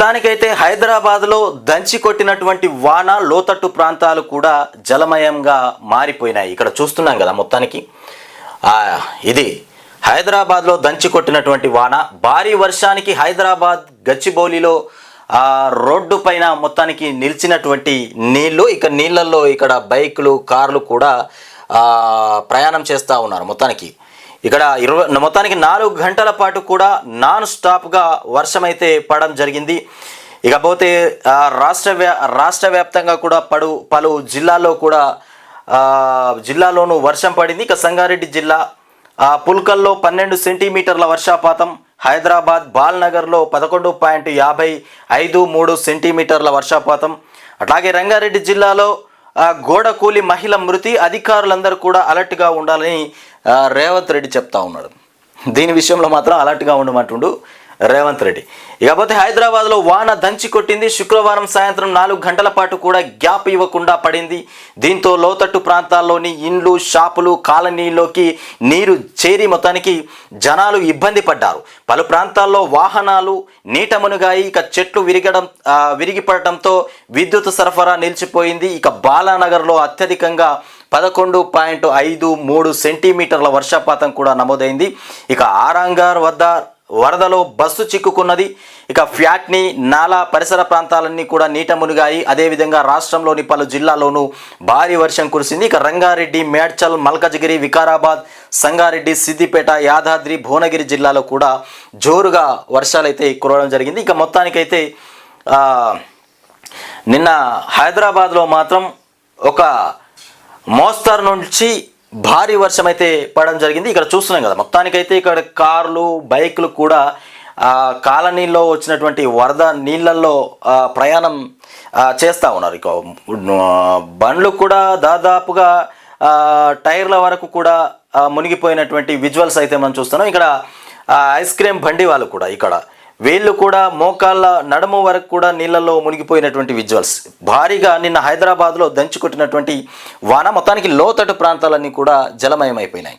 మొత్తానికైతే హైదరాబాద్లో దంచి కొట్టినటువంటి వాన లోతట్టు ప్రాంతాలు కూడా జలమయంగా మారిపోయినాయి. ఇక్కడ చూస్తున్నాం కదా మొత్తానికి. ఇది హైదరాబాద్లో దంచి కొట్టినటువంటి వాన. భారీ వర్షానికి హైదరాబాద్ గచ్చిబౌలిలో రోడ్డు పైన మొత్తానికి నిలిచినటువంటి నీళ్ళు ఇక నీళ్ళల్లో ఇక్కడ బైకులు కార్లు కూడా ప్రయాణం చేస్తూ ఉన్నారు మొత్తానికి. ఇక్కడ ఇరవై మొత్తానికి నాలుగు గంటల పాటు కూడా నాన్ స్టాప్గా వర్షం అయితే పడడం జరిగింది. ఇకపోతే రాష్ట్ర వ్యా రాష్ట్ర వ్యాప్తంగా కూడా పడు పలు జిల్లాల్లో కూడా జిల్లాలోనూ వర్షం పడింది. ఇక సంగారెడ్డి జిల్లా ఆ, పుల్కల్లో పన్నెండు సెంటీమీటర్ల వర్షపాతం. హైదరాబాద్ బాల్నగర్లో పదకొండు పాయింట్ యాభై ఐదు మూడు సెంటీమీటర్ల వర్షపాతం. అట్లాగే రంగారెడ్డి జిల్లాలో గోడ కూలి మహిళ మృతి. అధికారులందరూ కూడా అలర్ట్గా ఉండాలని రేవంత్ రెడ్డి చెప్తా ఉన్నాడు. దీని విషయంలో మాత్రం అలర్ట్గా ఉండమంటుండు రేవంత్ రెడ్డి. ఇకపోతే హైదరాబాద్లో వాన దంచి కొట్టింది. శుక్రవారం సాయంత్రం నాలుగు గంటల పాటు కూడా గ్యాప్ ఇవ్వకుండా పడింది. దీంతో లోతట్టు ప్రాంతాల్లోని ఇండ్లు షాపులు కాలనీలోకి నీరు చేరి మొత్తానికి జనాలు ఇబ్బంది పడ్డారు. పలు ప్రాంతాల్లో వాహనాలు నీటమునుగాయి. ఇక చెట్లు విరిగడం విరిగిపడటంతో విద్యుత్ సరఫరా నిలిచిపోయింది. ఇక బాలానగర్లో అత్యధికంగా పదకొండు పాయింట్ ఐదు మూడు సెంటీమీటర్ల వర్షపాతం కూడా నమోదైంది. ఇక ఆరాంగార్ వద్ద వరదలో బస్సు చిక్కుకున్నది. ఇక ఫ్యాట్ని నాలా పరిసర ప్రాంతాలన్నీ కూడా నీట మునిగాయి. అదేవిధంగా రాష్ట్రంలోని పలు జిల్లాల్లోనూ భారీ వర్షం కురిసింది. ఇక రంగారెడ్డి మేడ్చల్ మల్కజగిరి వికారాబాద్ సంగారెడ్డి సిద్దిపేట యాదాద్రి భువనగిరి జిల్లాలో కూడా జోరుగా వర్షాలైతే కురవడం జరిగింది. ఇక మొత్తానికైతే నిన్న హైదరాబాద్లో మాత్రం ఒక మోస్తరు నుంచి భారీ వర్షం అయితే పడడం జరిగింది. ఇక్కడ చూస్తున్నాం కదా మొత్తానికైతే ఇక్కడ కార్లు బైకులు కూడా కాలనీలో వచ్చినటువంటి వరద నీళ్ళల్లో ప్రయాణం చేస్తూ ఉన్నారు. ఇక బండ్లు కూడా దాదాపుగా టైర్ల వరకు కూడా మునిగిపోయినటువంటి విజువల్స్ అయితే మనం చూస్తున్నాం. ఇక్కడ ఐస్ క్రీమ్ బండి వాళ్ళు కూడా ఇక్కడ వీళ్ళు కూడా మోకాళ్ళ నడుము వరకు కూడా నీళ్ళల్లో మునిగిపోయినటువంటి విజువల్స్ భారీగా నిన్న హైదరాబాద్లో దంచుకొట్టినటువంటి వాన మొత్తానికి లోతట్టు ప్రాంతాలన్నీ కూడా జలమయమైపోయినాయి.